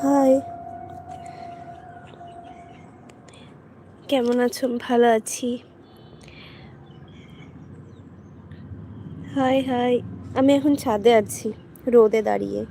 High কেমন আছো? ভালো আছি। হাই হাই আমি এখন ছাদে আছি রোদে দাঁড়িয়ে।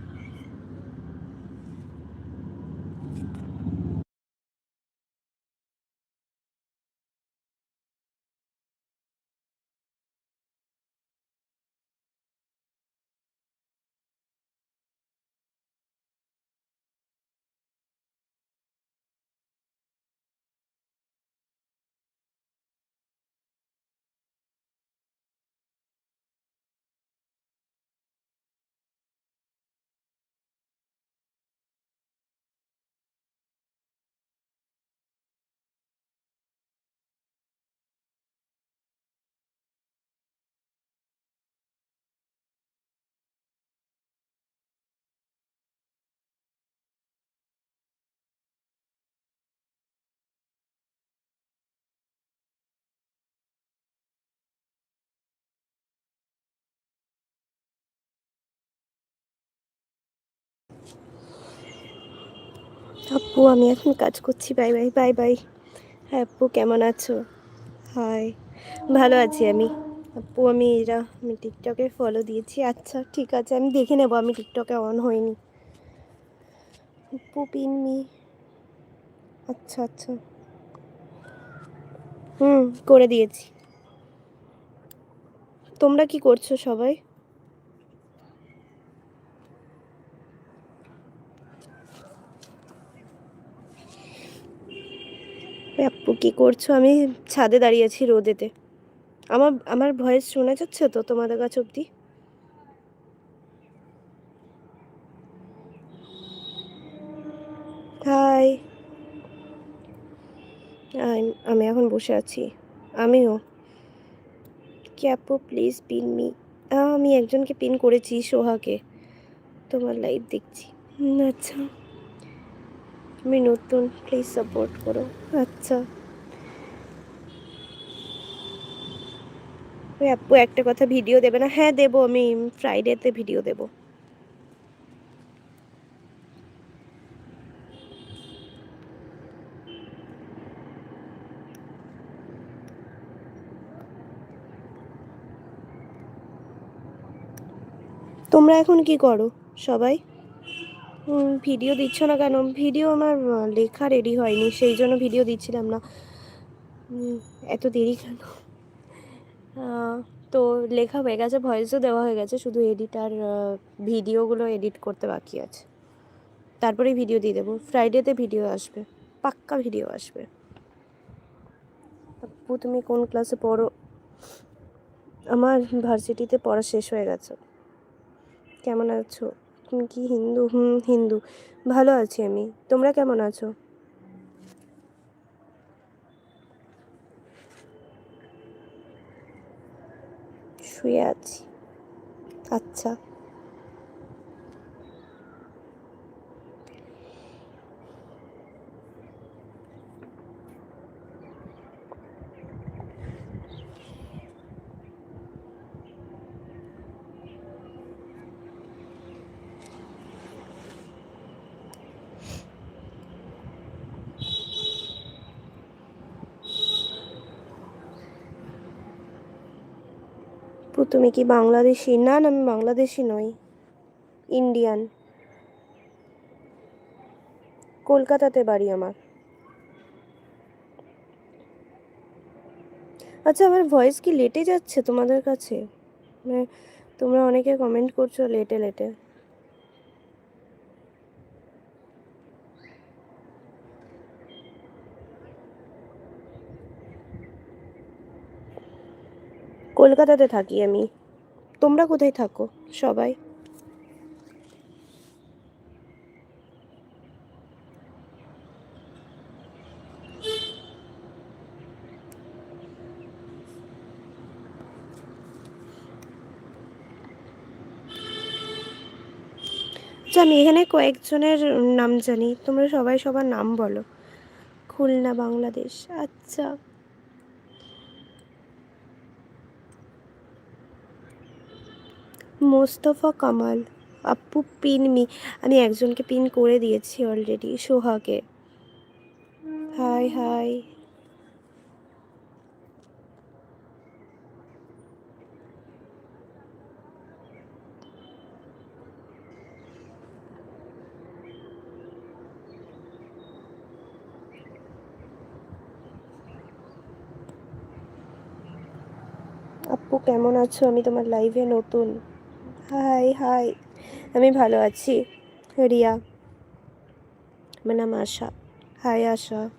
আপু, আমি এখন কাজ করছি। Bye bye bye bye. হ্যাঁ আপু, কেমন আছো? হাই। ভালো আছি আমি। আপু, আমি এরা, আমি টিকটকে ফলো দিয়েছি। আচ্ছা ঠিক আছে, আমি দেখে নেব, আমি টিকটকে অন হইনি। আপু পিনমি আচ্ছা আচ্ছা। হুম, করে দিয়েছি। তোমরা কি করছ সবাই আপু কি করছ? আমি ছাদে দাঁড়িয়ে আছি রোদেতে। আমার আমার ভয়েস শোনা যাচ্ছে তো তোমাদের কাছে অবধি? হাই। আমি এখন বসে আছি। আমিও। কি আপু প্লিজ পিন মি আমি একজনকে পিন করেছি, সোহাকে। তোমার লাইভ দেখছি। আচ্ছা। আমি নতুন প্লিজ সাপোর্ট করো। আচ্ছা। ওই আপু একটা কথা ভিডিও দেবে না? হ্যাঁ দেবো আমি ফ্রাইডেতে ভিডিও দেবো। তোমরা এখন কি করো? সবাই? ভিডিও দিচ্ছ না কেন? ভিডিও আমার লেখা রেডি হয়নি, সেই জন্য ভিডিও দিচ্ছিলাম না। এত দেরি কেন? তো লেখা হয়ে গেছে ভয়েসও দেওয়া হয়ে গেছে, শুধু এডিট আর ভিডিওগুলো এডিট করতে বাকি আছে। তারপরেই ভিডিও দিয়ে দেবো। ফ্রাইডেতে ভিডিও আসবে, পাক্কা ভিডিও আসবে। আপু, তুমি কোন ক্লাসে পড়ো? আমার ভার্সিটিতে পড়া শেষ হয়ে গেছে। কেমন আছো? তুমি কি হিন্দু? হুম, হিন্দু। ভালো আছি আমি। তোমরা কেমন আছো? শুয়ে আছি। আচ্ছা। তুমি কি বাংলাদেশি? না আমি বাংলাদেশি নই। ইন্ডিয়ান। কলকাতাতে বাড়ি আমার। আচ্ছা আমার ভয়েস কি লেটে যাচ্ছে তোমাদের কাছে? মানে তোমরা অনেকে কমেন্ট করছ লেটে লেটে। কলকাতাতে থাকি আমি। তোমরা কোথায় থাকো? সবাই। আচ্ছা আমি এখানে কয়েকজনের নাম জানি। তোমরা সবাই সবার নাম বলো। খুলনা, বাংলাদেশ। আচ্ছা। মোস্তফা কামাল, আপু পিন মি, আমি একজনকে পিন করে দিয়েছি অলরেডি সোহাকে হাই হাই। আপু, কেমন আছো? আমি তোমার লাইভে নতুন। হাই হাই আমি ভালো আছি। রিয়া। আমার নাম আশা। হাই আশা।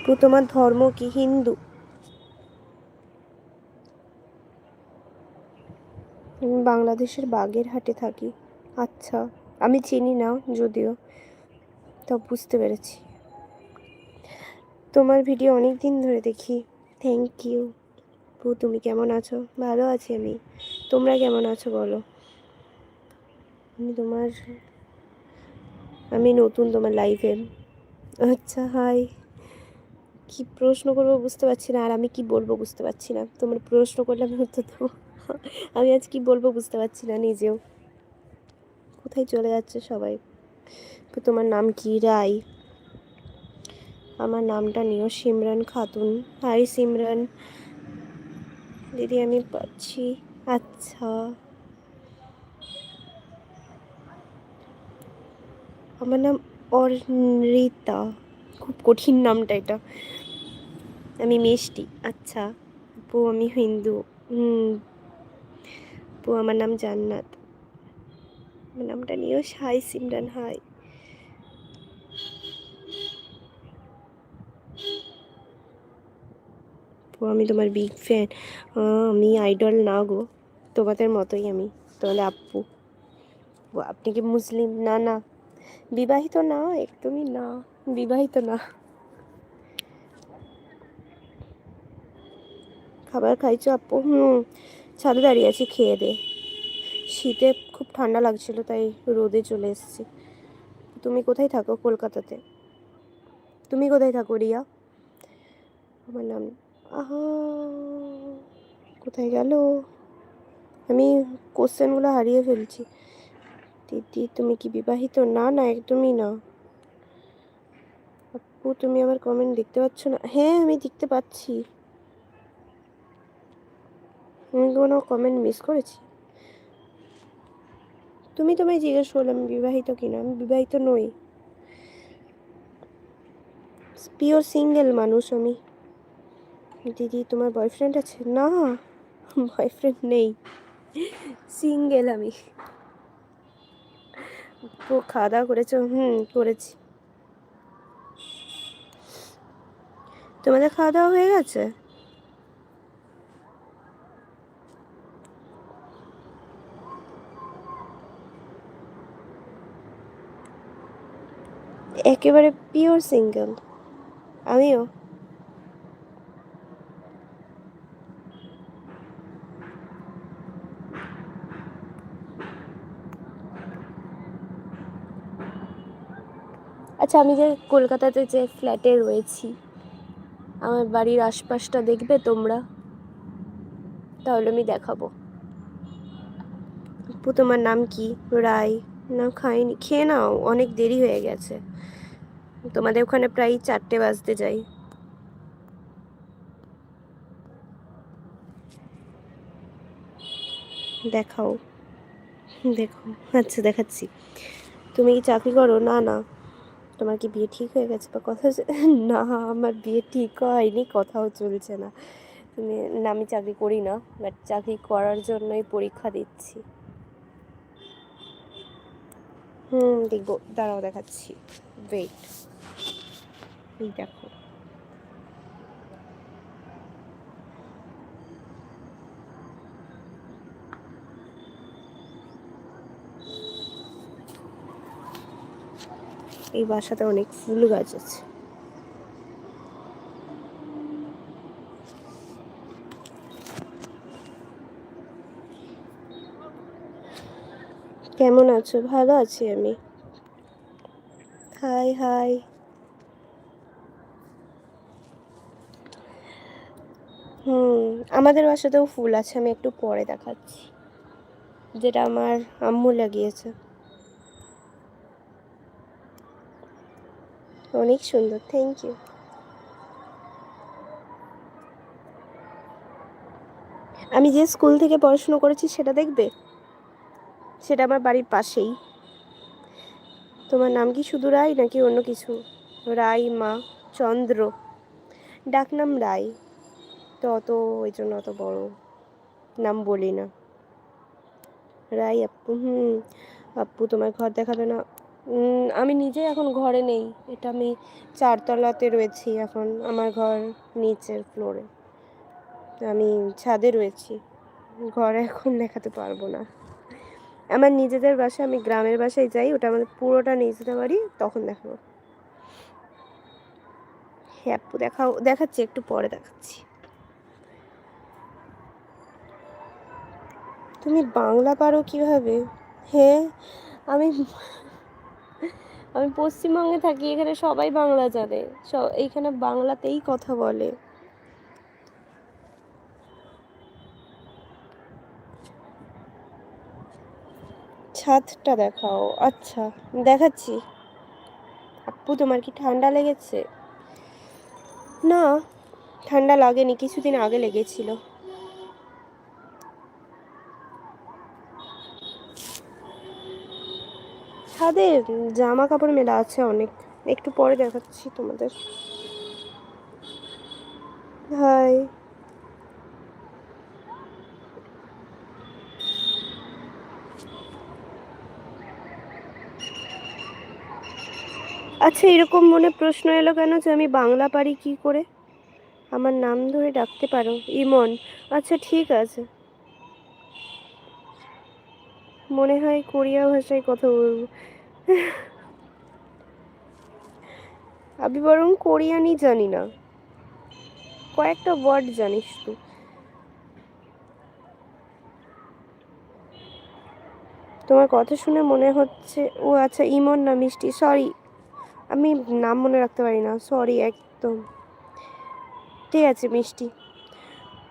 আপু তোমার ধর্ম কি? হিন্দু। আমি বাংলাদেশের বাগেরহাটে থাকি। আচ্ছা আমি চিনি না, যদিও। তা বুঝতে পেরেছি। তোমার ভিডিও অনেক দিন ধরে দেখি। থ্যাংক ইউ আপু তুমি কেমন আছো? ভালো আছি আমি। তোমরা কেমন আছো বলো? আমি তোমার, আমি নতুন তোমার লাইভে আচ্ছা হাই কি প্রশ্ন করব বুঝতে পারছি না, আর আমি কি বলব বুঝতে পারছি না। তোমার প্রশ্ন করলে আমি উত্তর দেবো। আমি আজ কি বলব বুঝতে পারছি না নিজেও। কোথায় চলে যাচ্ছে সবাই? তোমার নাম কি? রাই। আমার নামটা নিও, সিমরান খাতুন। হাই, সিমরান। দিদি, আমি পাচ্ছি। আচ্ছা। আমার নাম অর্ণিতা খুব কঠিন নামটা এটা। আমি মিষ্টি। আচ্ছা। আপু, আমি হিন্দু। হুম। আমার নাম জান্নাত। আমার নামটা নিয়েও হাই, সিমরান। হাই। আপু আমি তোমার বিগ ফ্যান আমি আইডল না গো তোমাদের মতোই আমি। তাহলে আপু ও, আপনি কি মুসলিম? না না। বিবাহিত না একদমই না। বিবাহিত না। খাবার খাইছো আপু হুম ছাদে দাঁড়িয়ে আছি খেয়ে দে। শীতে খুব ঠান্ডা লাগছিল তাই রোদে চলে এসেছি। তুমি কোথায় থাকো? কলকাতাতে। তুমি কোথায় থাকো রিয়া? আমার নাম কোথায় গেল? আমি কোশ্চেনগুলো হারিয়ে ফেলছি। দিদি, তুমি কি বিবাহিত? না না, একদমই না। আপু, তুমি আমার কমেন্ট দেখতে পাচ্ছ না? হ্যাঁ আমি দেখতে পাচ্ছি। আমি কোনো কমেন্ট মিস করেছি। তুমি তোমায় জিজ্ঞেস করলাম বিবাহিত কিনা? আমি বিবাহিত নই। পিওর সিঙ্গেল মানুষ আমি। দিদি, তোমার বয়ফ্রেন্ড আছে? না বয়ফ্রেন্ড নেই। সিঙ্গেল আমি। খাওয়া দাওয়া করেছ, হুম, করেছি। তোমাদের খাওয়া দাওয়া হয়ে গেছে? একেবারে পিওর সিঙ্গেল আমিও। আচ্ছা আমি যে কলকাতাতে যে ফ্ল্যাটে রয়েছি, আমার বাড়ির আশপাশটা দেখবে তোমরা? তাহলে আমি দেখাবো। আপু, তোমার নাম কি? রায় না, খাইনি। খেয়ে নাও, অনেক দেরি হয়ে গেছে। তোমাদের ওখানে প্রায় চারটে বাজতে যাই। দেখাও। দেখো আচ্ছা দেখাচ্ছি। তুমি কি চাকরি করো? না না। তোমার কি বিয়ে ঠিক হয়ে গেছে বা কথা না, আমার বিয়ে ঠিক হয়নি, কথাও চলছে না। তুমি, না, আমি চাকরি করি না বাট চাকরি করার জন্যই পরীক্ষা দিচ্ছি। হুম, দেখব, দাঁড়াও, দেখাচ্ছি। ওয়েট এই দেখো। এই বাসাতে অনেক ফুল গাছ আছে। কেমন আছো? ভালো আছি আমি। High high. হুম, আমাদের বাসাতেও ফুল আছে, আমি একটু পরে দেখাচ্ছি। যেটা আমার আম্মু লাগিয়েছে। অনেক সুন্দর থ্যাংক ইউ আমি যে স্কুল থেকে পড়াশুনো করেছি সেটা দেখবে? সেটা আমার বাড়ির পাশেই। তোমার নাম কি শুধু রায় নাকি অন্য কিছু? রাই, মা, চন্দ্র। ডাকনাম রায় তো অত, ওই জন্য অত বড় নাম বলি না। রাই আপু, হুম, আপু তোমার ঘর দেখাবে না। আমি নিজে এখন ঘরে নেই। এটা আমি চারতলাতে রয়েছি এখন, আমার ঘর নিচের ফ্লোরে আমি ছাদে রয়েছি। ঘর এখন দেখাতে পারব না। আমার নিজেদের বাসায় আমি গ্রামের বাসায় যাই, ওটা আমার পুরোটা যেতে পারি তখন দেখাবো। হ্যাঁ দেখাও, দেখাচ্ছি, একটু পরে দেখাচ্ছি। তুমি বাংলা পারো কীভাবে? হ্যাঁ আমি আমি পশ্চিমবঙ্গে থাকি, এখানে সবাই বাংলা জানে। এইখানে বাংলাতেই কথা বলে। ছাদটা দেখাও। আচ্ছা দেখাচ্ছি। আপু, তোমার কি ঠান্ডা লেগেছে? না, ঠান্ডা লাগেনি, কিছুদিন আগে লেগেছিল। ছাদে জামা কাপড় মেলা আছে অনেক। একটু পরে দেখাচ্ছি তোমাদের। হাই। আচ্ছা এরকম মনে প্রশ্ন এলো কেন যে আমি বাংলা পারি কি করে? আমার নাম ধরে ডাকতে পারো, ইমন। আচ্ছা ঠিক আছে। মনে হয় কোরিয়া ভাষায় কথা বলব। আমি বরং কোরিয়ানই জানি না। কয়েকটা ওয়ার্ড জানিস তুই তোমার কথা শুনে মনে হচ্ছে, ও আচ্ছা ইমন না মিষ্টি সরি আমি নাম মনে রাখতে পারি না সরি একদম। ঠিক আছে, মিষ্টি।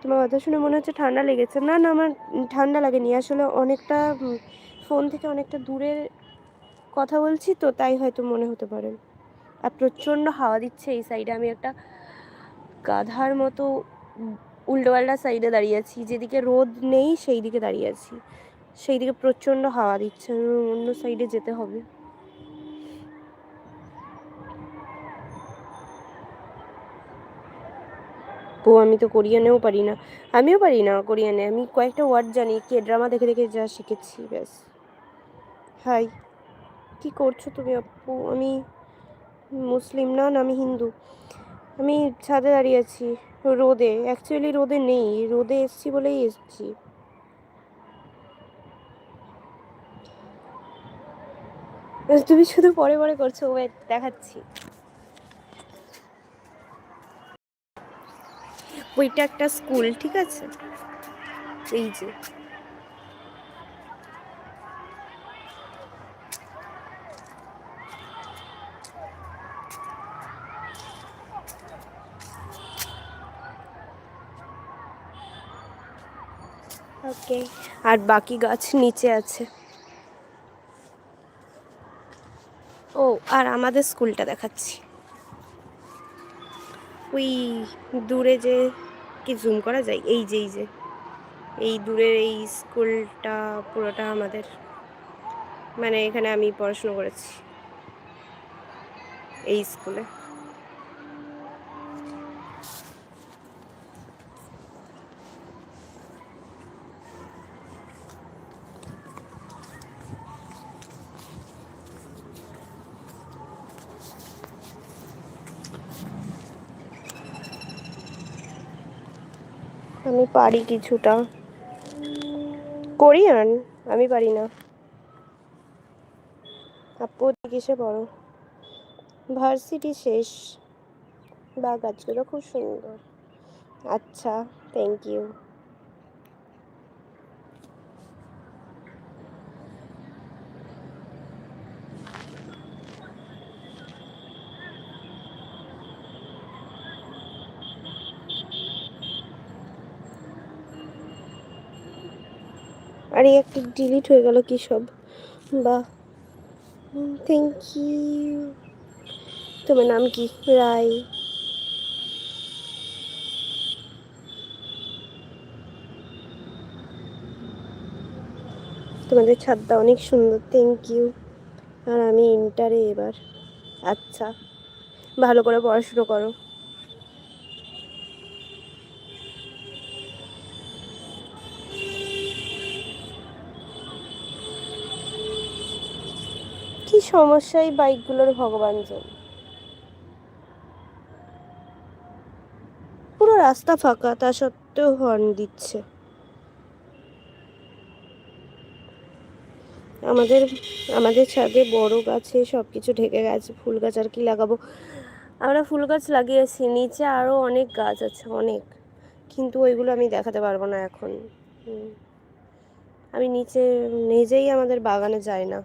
তোমার কথা শুনে মনে হচ্ছে ঠান্ডা লেগেছে। না না, আমার ঠান্ডা লাগেনি, আসলে অনেকটা ফোন থেকে অনেকটা দূরে কথা বলছি তো, তাই হয়তো মনে হতে পারে। আর প্রচণ্ড হাওয়া দিচ্ছে এই সাইডে আমি একটা গাধার মতো উল্টোপাল্টা সাইডে দাঁড়িয়ে আছি। যেদিকে রোদ নেই সেই দিকে দাঁড়িয়ে আছি। সেই দিকে প্রচণ্ড হাওয়া দিচ্ছে। অন্য সাইডে যেতে হবে। ও আমি তো কোরিয়ানেও পারি না। আমিও পারি না কোরিয়ানে। আমি কয়েকটা ওয়ার্ড জানি। কে ড্রামা দেখে দেখে যা শিখেছি, ব্যাস। হাই কি করছ তুমি আপু? আমি মুসলিম না আমি হিন্দু। আমি ছাদে দাঁড়িয়ে আছি, রোদে। অ্যাকচুয়ালি রোদে নেই, রোদে এসছি বলেই এসছি। তুমি শুধু পরে পরে করছ ওয়েট দেখাচ্ছি। ওইটা একটা স্কুল, ঠিক আছে? এই যে। ওকে আর বাকি গাছ নিচে আছে। ও, আর আমাদের স্কুলটা দেখাচ্ছি। ওই দূরে যে, কি জুম করা যায়? এই যে এই যে। এই দূরের এই স্কুলটা পুরোটা আমাদের। মানে এখানে আমি পড়াশুনো করেছি। এই স্কুলে। আমি পারি কিছুটা। কোরিয়ান আমি পারি না। আপু কিসে পড়ো ভার্সিটি শেষ। বা গাছগুলো খুব সুন্দর। আচ্ছা থ্যাংক ইউ আর একটা ডিলিট হয়ে গেল কি সব? বা থ্যাংক ইউ তোমার নাম কি? রায় তোমাদের ছাদটা অনেক সুন্দর থ্যাংক ইউ আর আমি ইন্টারে এবার। আচ্ছা ভালো করে পড়াশুনো করো। কি সমস্যা এই বাইকগুলোর ভগবান জানে পুরো রাস্তা ফাঁকা, তা সত্ত্বেও হর্ন দিচ্ছে। আমাদের আমাদের ছাদে বড় গাছে সব কিছু ঢেকে গেছে, ফুল গাছ আর কি লাগাবো। আমরা ফুল গাছ লাগিয়েছি, নিচে আরও অনেক গাছ আছে, অনেক। কিন্তু ওইগুলো আমি দেখাতে পারব না এখন। আমি নিচে, নিজেই আমাদের বাগানে যাই না।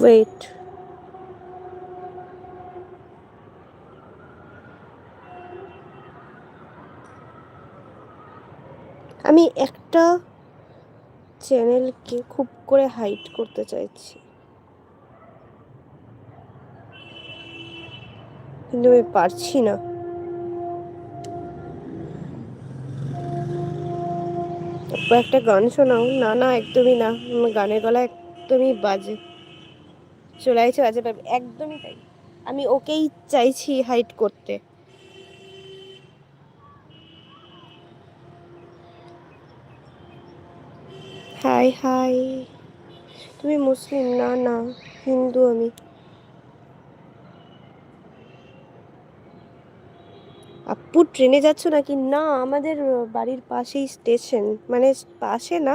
ওয়েট আমি একটা চ্যানেলকে খুব করে হাইট করতে চাইছি। কিন্তু আমি পারছি না। একটা গান শোনাও। না না, একদমই না। গানের গলা একদমই বাজে। চলে আসছে বাজে একদমই তাই। আমি ওকেই চাইছি হাইট করতে। Hi hi. তুমি মুসলিম না না। হিন্দু আমি। আপু, ট্রেনে যাচ্ছ নাকি? না, আমাদের বাড়ির পাশেই স্টেশন মানে পাশে না,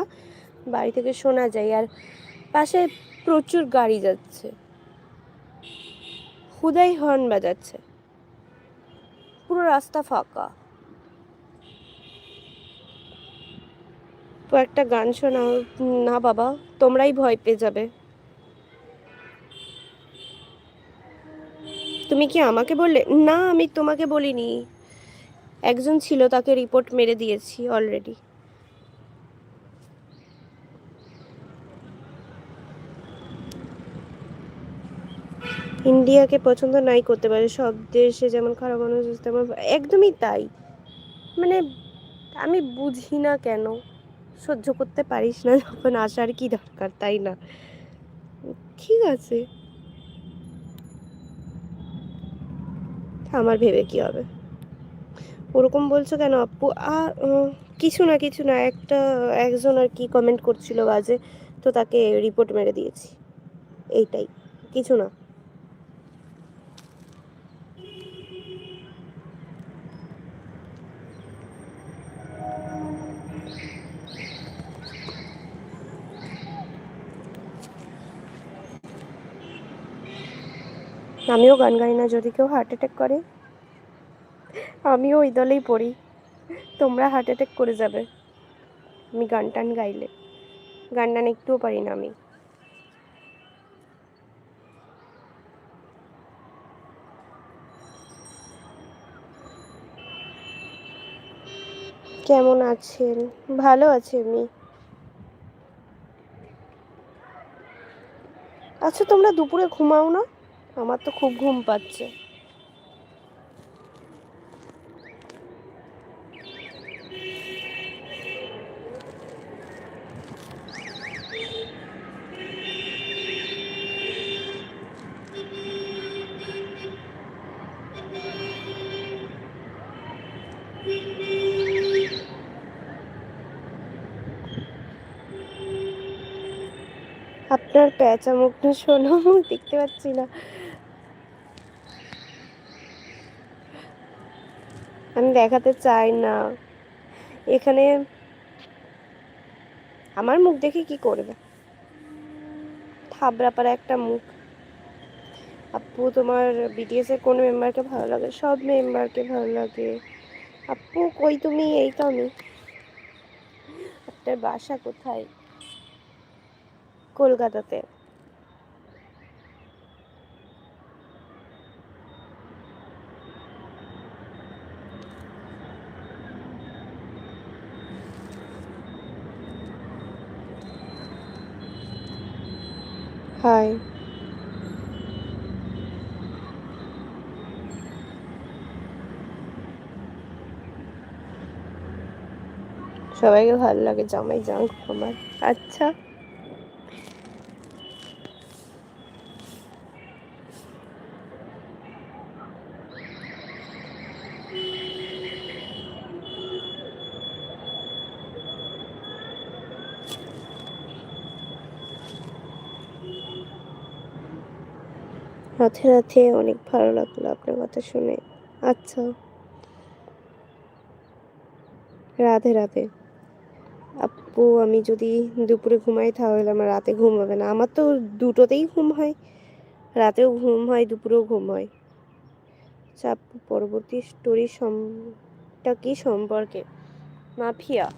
বাড়ি থেকে শোনা যায়। আর পাশে প্রচুর গাড়ি যাচ্ছে। হুদাই হর্ন বাজাচ্ছে। পুরো রাস্তা ফাঁকা। একটা গান শোনাও। না বাবা, তোমরাই ভয় পেয়ে যাবে। তুমি কি আমাকে বললে? না, আমি তোমাকে বলিনি। একজন ছিল, তাকে রিপোর্ট মেরে দিয়েছি অলরেডি ইন্ডিয়াকে পছন্দ নাই করতে পারে, সব দেশে যেমন খারাপ মানুষ তেমন, একদমই তাই। মানে আমি বুঝি না কেন, সহ্য করতে পারিস না যখন আসার কি দরকার, তাই না? ঠিক আছে। আমার ভেবে কি হবে? ওরকম বলছো কেন আপু? আর কিছু না কিছু না, একটা, একজন আর কি কমেন্ট করছিল বাজে, তো তাকে রিপোর্ট মেরে দিয়েছি। এইটাই, কিছু না। আমিও গান গাই না, যদি কেউ হার্ট অ্যাটাক করে, আমিও ওই দলেই পড়ি। তোমরা হার্ট অ্যাটাক করে যাবে। আমি গান টান গাইলে। গান টান একটুও পারি না আমি। কেমন আছেন? ভালো আছে আমি। আচ্ছা তোমরা দুপুরে ঘুমাও না? আমার তো খুব ঘুম পাচ্ছে। আপনার প্যাঁচা মুখটা শোনো দেখতে পাচ্ছি না। আমি দেখাতে চাই না। এখানে আমার মুখ দেখে কি করবে? থাবড়া পাড়া একটা মুখ। আপু, তোমার বিটিএস এর কোন মেম্বারকে ভালো লাগে? সব মেম্বারকে ভালো লাগে। আপু, কই তুমি? এই তো আমি। আপনার বাসা কোথায়? কলকাতাতে। হাই সবাইকে ভালো লাগে জামাই জাঙ্ক আমার আচ্ছা রাতে রাতে অনেক ভালো লাগল আপনার কথা শুনে। আচ্ছা। রাধে রাধে। আপু, আমি যদি দুপুরে ঘুমাই তাহলে আমার রাতে ঘুম হবে না। আমার তো দুটোতেই ঘুম হয়। রাতেও ঘুম হয়, দুপুরেও ঘুম হয়। আচ্ছা আপু, পরবর্তী স্টোরি সমটা কি সম্পর্কে? মাফিয়া।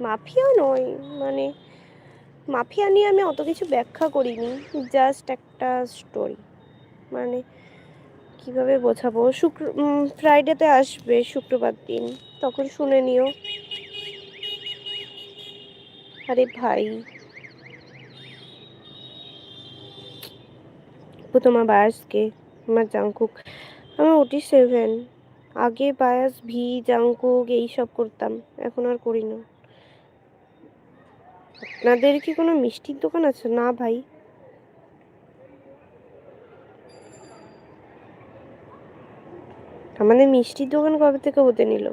মাফিয়া নয় মানে মাফিয়া নিয়ে আমি অত কিছু ব্যাখ্যা করিনি জাস্ট একটা স্টোরি মানে কীভাবে বোঝাবো? শুক্র ফ্রাইডেতে আসবে শুক্রবার দিন, তখন শুনে নিও। আরে ভাই। তোমার বায়াস কে, আমার জাংকুক। আমি ওটি সেভেন আগে বায়াস ভি, জাংকুক এইসব করতাম, এখন আর করি না। আপনাদের কি কোনো মিষ্টির দোকান আছে? না, ভাই। আমাদের মিষ্টির দোকান কবে থেকে হতে নিল?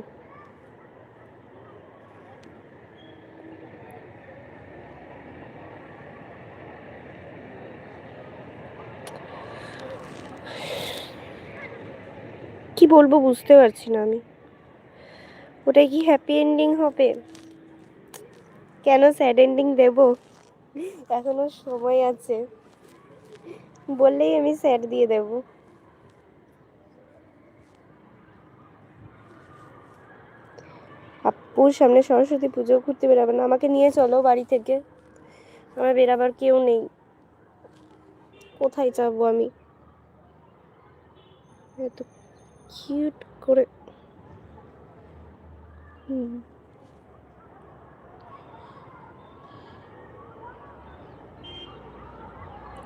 কি বলব বুঝতে পারছি না আমি। ওটাই কি হ্যাপি এন্ডিং হবে? কেন স্যাড এন্ডিং দেব? এখনও সময় আছে। বললেই আমি স্যাড দিয়ে দেব। আপুর সামনে সরস্বতী পুজো, ঘুরতে বেরাবে না। আমাকে নিয়ে চলো বাড়ি থেকে। আমার বেরাবার কেউ নেই। কোথায় যাব আমি? এত কিউট করে। হুম।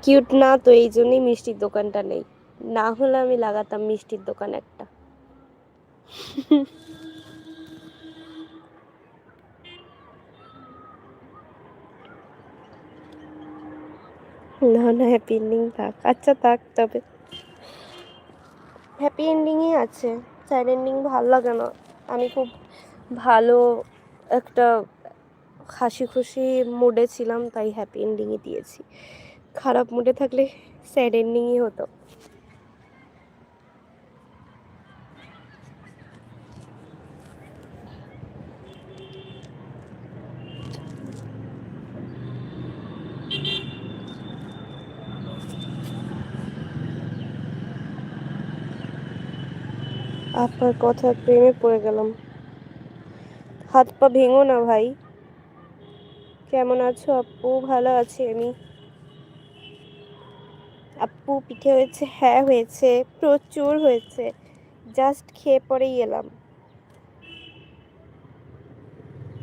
কিউট না, তো এই জন্যই মিষ্টির দোকানটা নেই। না হলে আমি লাগাতাম মিষ্টির দোকান একটা। না না হ্যাপি এন্ডিং থাক। আচ্ছা থাক, তবে। হ্যাপি এন্ডিংই আছে। স্যাড এন্ডিং ভালো লাগে না। আমি খুব ভালো একটা হাসি খুশি মুডে ছিলাম, তাই হ্যাপি এন্ডিংই দিয়েছি। খারাপ মুডে থাকলে স্যাড এন্ডিংই হতো। আপনার কথা প্রেমে পড়ে গেলাম। হাত পা ভেঙো না ভাই। কেমন আছো আপু? ভালো আছি আমি। আপু, পিঠে হয়েছে হ্যাঁ হয়েছে, প্রচুর হয়েছে। জাস্ট খেয়ে পরেই এলাম।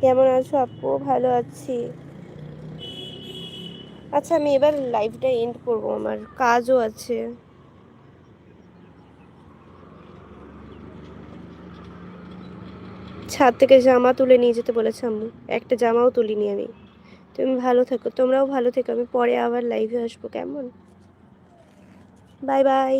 কেমন আছো আপু? ভালো আছি। আচ্ছা আমি এবার লাইভটা এন্ড করব, আমার কাজও আছে। ছাদ থেকে জামা তুলে নিয়ে যেতে বলেছে আম্মু। একটা জামাও তুলিনি আমি। তুমি ভালো থেকো, তোমরাও ভালো থেকো, আমি পরে আবার লাইভে আসব, কেমন? Bye bye